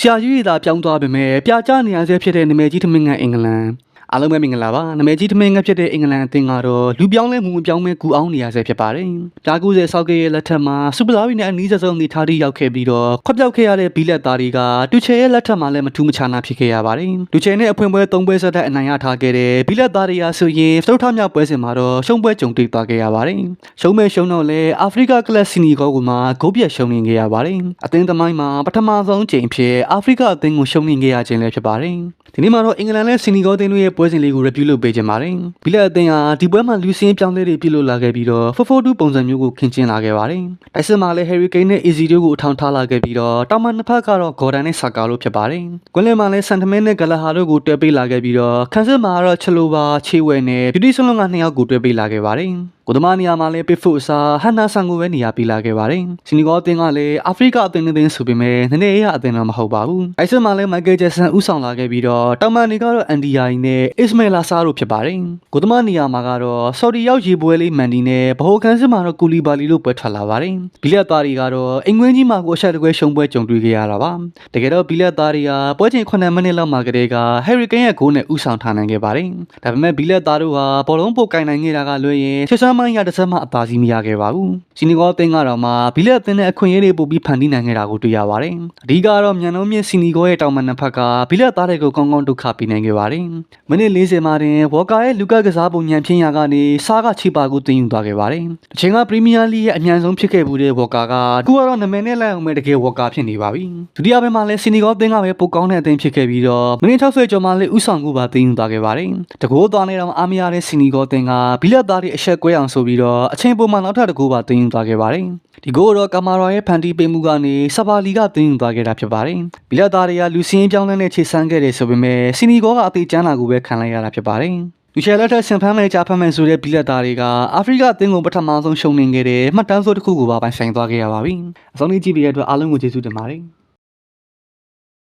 ဆရာကြီးသာပြောင်းသွားပေမဲ့ပြကြနေရဆဲဖြစ်တဲ့နာမည်ကြီးသမင်ငံအင်္ဂလန် အားလုံးပဲမင်္ဂလာပါနာမည်ကြီးသမင်ငံဖြစ်တဲ့အင်္ဂလန်အသင်းကတော့လူပြောင်းလဲမှုမပြောင်းမဲကူအောင်နေရဆဲဖြစ်ပါတယ်ဒါကူးစေဆောက်ကရဲ့လက်ထက်မှာစူပလာဝီနဲ့အနီးဆုံးအနေထားထိရောက်ခဲ့ပြီးတော့ခွက်ပြောက်ခဲ့ရတဲ့ဘီလက်သားတွေကတူချေရဲ့လက်ထက်မှာလည်းမထူးမခြားနာဖြစ်ခဲ့ရပါတယ်တူချေနဲ့အဖွင့်ပွဲ၃ပွဲဆက်တဲ့အနိုင်ရထားခဲ့တဲ့ဘီလက်သားတွေကဆိုရင်စတုထမြောက်ပွဲစဉ်မှာတော့ရှုံးပွဲကြုံတွေ့သွားခဲ့ရပါတယ်ရှုံးမဲ့ရှုံးတော့လဲအာဖရိကကလပ်စီနီဂေါကမှာဂိုးပြတ်ရှုံးနေခဲ့ရပါတယ်အသင်းသမိုင်းမှာပထမဆုံးကြိမ်ဖြစ်အာဖရိကအသင်းကိုရှုံးနေခဲ့ရခြင်းလည်းဖြစ်ပါတယ်ဒီနေ့မှာတော့အင်္ဂလန်နဲ့စီနီဂေါအသင်းတို့ရဲ့ပွဲစဉ်လေးကို review လုပ်ပေးခြင်းပါတယ်ဘီလက်အသင်းဟာဒီပွဲမှာလူစင်းပြောင်းလဲတွေပြုလုပ်လာခဲ့ပြီးတော့442ပုံစံမျိုးကိုခင်းကျင်းလာခဲ့ပါတယ်တိုက်စစ်မှာလည်း Harry Kane နဲ့ Easy တို့ကိုအထောင်ထားလာခဲ့ပြီးတော့တောင်မှနှစ်ဖက်ကတော့ Gordon နဲ့ Saka တို့ဖြစ်ပါတယ်ကွင်းလယ်မှာလည်း Sentiment နဲ့ Gallagher တို့ကိုတွဲပေးလာခဲ့ပြီးတော့ခန်းစစ်မှာကတော့ Chalobah ချေဝဲနဲ့ Beauty Salon ကနှစ်ယောက်ကိုတွဲပေးလာခဲ့ပါတယ် ကိုသမားနေရာမှာလည်းပစ်ဖို့အစားဟန်နာဆန်ကိုပဲနေရာပေးလာခဲ့ပါတယ်။စီနီဂေါအသင်းကလည်းအာဖရိကအသင်းအသင်းဆိုပေမဲ့နည်းနည်းရအသင်းတော့မဟုတ်ပါဘူး။အိုက်ဆန်မှာလည်းမိုက်ကယ်ဂျက်ဆန်ဦးဆောင်လာခဲ့ပြီးတော့တောင်မန်တွေကတော့အန်ဒီယာနဲ့အစ္စမဲလာဆာတို့ဖြစ်ပါတယ်။ကိုသမားနေရာမှာကတော့ဆော်ဒီရောက်ရေပွဲလေးမန်ဒီနဲ့ဗဟိုခန်းစစ်မှာတော့ကူလီဘာလီတို့ပွဲထွက်လာပါတယ်။ဘီလက်သားတွေကတော့အင်္ဂွင်းကြီးမှာကိုအဆက်တကွဲရှုံပွဲကြုံတွေ့ခဲ့ရတာပါ။တကယ်တော့ဘီလက်သားတွေကပွဲချိန်9မိနစ်လောက်မှာကတည်းကဟယ်ရီကိန်းရဲ့ဂိုးနဲ့ဦးဆောင်ထားနိုင်ခဲ့ပါတယ်။ဒါပေမဲ့ဘီလက်သားတို့ဟာဘောလုံးပို့ကင်နိုင်ခဲ့တာကလွှဲရင်ချစ်ဆမ်းမိုင်းရတစ်ဆက်မှအသာစီးမရခဲ့ပါဘူး။စီနီဂေါအသင်းကတော့မှဘီလက်အသင်းနဲ့အခွင့်အရေးတွေပို့ပြီးဖန်တီးနိုင်ခဲ့တာကိုတွေ့ရပါတယ်။အဓိကတော့မြန်နှုံးမြင့်စီနီဂေါရဲ့တောင်မန်နှစ်ဖက်ကဘီလက်သားတွေကိုကောင်းကောင်းဒုက္ခပေးနိုင်ခဲ့ပါတယ်။မိနစ်40မှာတင်ဝေါ်ကာရဲ့လူကကစားပုံညံဖြင်းရာကနေစားကချီပါကိုတင်ယူသွားခဲ့ပါတယ်။အချိန်ကပရီးမီးယားလိရဲ့အမြန်ဆုံးဖြစ်ခဲ့မှုတဲ့ဝေါ်ကာကအခုကတော့နာမည်နဲ့လိုက်အောင်ပဲတကယ်ဝေါ်ကာဖြစ်နေပါပြီ။ဒုတိယပိုင်းမှာလည်းစီနီဂေါအသင်းကပဲပိုကောင်းတဲ့အသင်းဖြစ်ခဲ့ပြီးတော့မိနစ်60ကျော်မှလည်းဥဆောင်ကူပါတင်ယူသွားခဲ့ပါတယ်။တကိုးသွားနေတော့အားမရတဲ့စီနီဂေါအသင်းကဘီလက်သားတွေအဆက်ကွဲအောင်ဆိုပြီးတော့အချိန်ပုံမှန်နောက်ထပ်တကူပါတင်ယူသွားခဲ့ပါတယ်။ဒီကိုတော့ကမာရာရဲ့ဖန်တီးပေးမှုကနေစပါလီကတင်ယူသွားခဲ့တာဖြစ်ပါတယ်။ဘီလက်သားတွေကလူစင်းပြောင်းလဲနဲ့ခြေဆန်းခဲ့တယ်ဆိုပေမဲ့စီနီဂေါကအသေးချမ်းလာကိုပဲခံလိုက်ရတာဖြစ်ပါတယ်။လူချယ်လက်ထက်ဆင်ဖမ်းမဲ့ကြားဖမ်းမဲ့ဆိုတဲ့ဘီလက်သားတွေကအာဖရိကအသင်းကိုပထမဆုံးရှုံးနေခဲ့တဲ့မှတ်တမ်းဆိုးတစ်ခုကိုပါပိုင်ဆိုင်သွားခဲ့ရပါပြီ။အဆုံးလေးကြည့်ပြီးတဲ့အတွက်အားလုံးကိုကျေးဇူးတင်ပါတယ်။